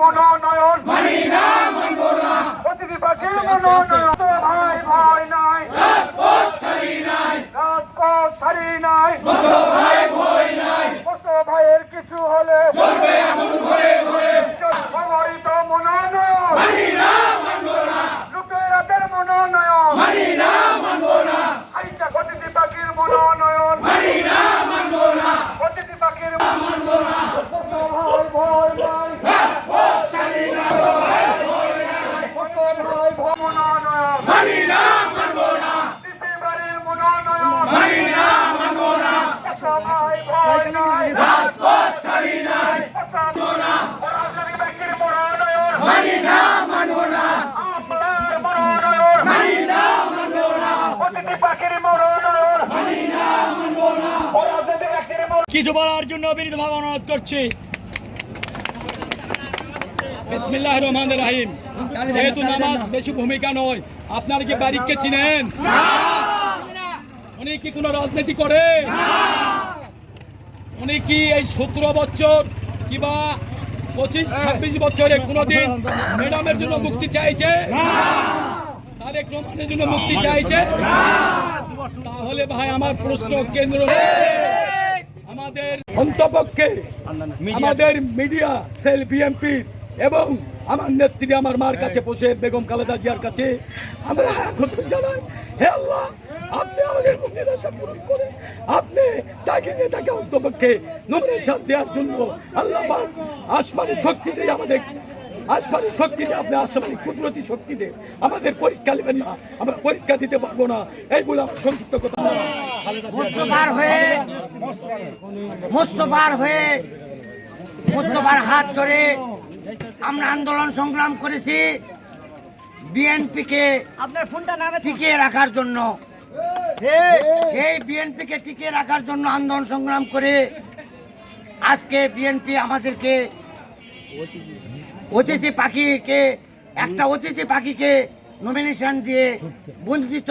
মনোনয়ন। প্রতিটি পাখির মনোনয়ন। তো ভাই ভয় নাই। রাজপথ ছাড়ি নাই। কত ভাইয়ের কিছু হলে। প্রমাণিত মনোনয়ন লোকের হাতের মনোনয়ন আইসা প্রতিটি পাখির মনোনয়ন প্রতিটি পাখির কত ভয় ভয় নাই কত ভয় ভয় মনোনয়ন ডিসেম্বরের মনোনয়ন কত ভাই ভয় নাই কত সরাসরি পাখির মনোনয়ন আপনার মনোনয়ন প্রতিটি পাখির মনোনয়ন সরাসরি পাখির মনোনয়ন কিছু বলার জন্য বিনীতভাবে অনুরোধ করছি। বিসমিল্লাহ রহমান রাহিম। যেহেতু নামাজ বেশি ভূমিকা নয়, আপনারা কি বারিককে চিনেন? উনি কি কোনো রাজনীতি করে উনি কি এই সতেরো বছর কিবা পঁচিশ, ছাব্বিশ বছরে কোনোদিন ম্যাডামের জন্য মুক্তি চাইছে? তারেক রহমানের জন্য মুক্তি চাইছে? তাহলে ভাই, আমার প্রশ্ন কেন্দ্র আমাদের অন্তপক্ষে আমাদের মিডিয়া সেল বিএমপি এবং আমার নেত্রী আমার মার কাছে বসে বেগম খালেদা জিয়ার কাছে আমরা একত্র জানাই। হে আল্লাহ আপনি আমাদের মনের আশা পূরণ করে আপনি তাকে নিয়ে তাকে অন্তপক্ষে নমিনেশন দেওয়ার জন্য আল্লাহ আসমানি শক্তিতে আমাদের আসমানি শক্তিতে আপনি আসমানি কুদরতি শক্তিতে আমাদের পরীক্ষা নেবেন না আমরা পরীক্ষা দিতে পারব না। এইগুলো আমার সংক্ষিপ্ত কথা মোস্তফার হয়ে। মোস্তফার হয়ে মোস্তফার হাত ধরে আমরা আন্দোলন সংগ্রাম করেছি বিএনপিকে আপনার ফোনটা নামে টিকিয়ে রাখার জন্য। সেই বিএনপিকে টিকিয়ে রাখার জন্য আন্দোলন সংগ্রাম করে আজকে বিএনপি আমাদেরকে অতিথি পাখিকে, একটা অতিথি পাখিকে নমিনেশন দিয়ে বঞ্চিত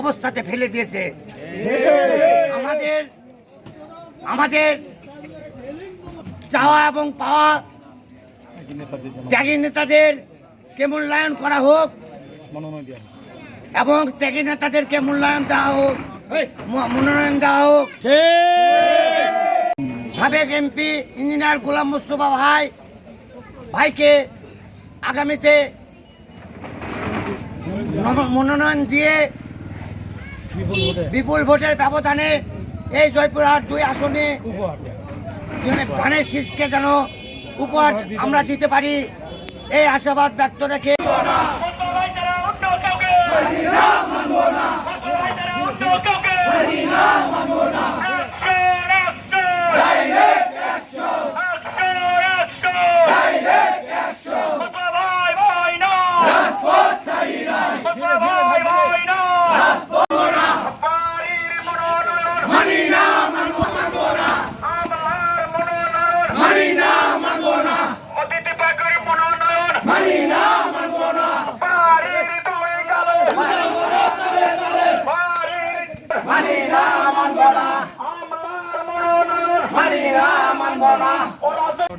অবস্থাতে ফেলে দিয়েছে। আমাদের আমাদের চাওয়া এবং পাওয়া ত্যাগী নেতাদের কে মূল্যায়ন করা হোক এবং ত্যাগী নেতাদেরকে মূল্যায়ন দেওয়া হোক মনোনয়ন দেওয়া হোক। সাবেক এমপি, ইঞ্জিনিয়ার গোলাম মুস্তফা ভাই ভাইকে আগামীতে মনোনয়ন দিয়ে বিপুল ভোটের ব্যবধানে এই জয়পুরহাট দুই আসনে ধানের শীষকে যেন উপহার আমরা দিতে পারি, এই আশাবাদ ব্যক্ত রেখে অতিথি পাখির মনোনয়ন। মানি না মানবো না। বাড়ির দুই গেল। মানি না মানবো না। আমার মনোনয়ন মানি না মানবো না।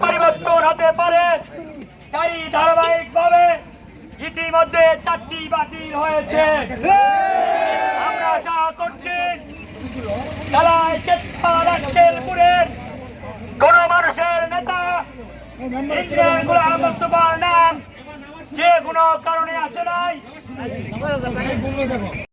পরিবর্তন হতে পারে। তাই ধারাবাহিক ভাবে ইতিমধ্যে চারটি বাতিল হয়েছে। আমরা আশা করছি খেলায় চেষ্টা পুরের কোন মানুষের নেতা গোলাম মুস্তফার নাম যে কোনো কারণে আসে নাই।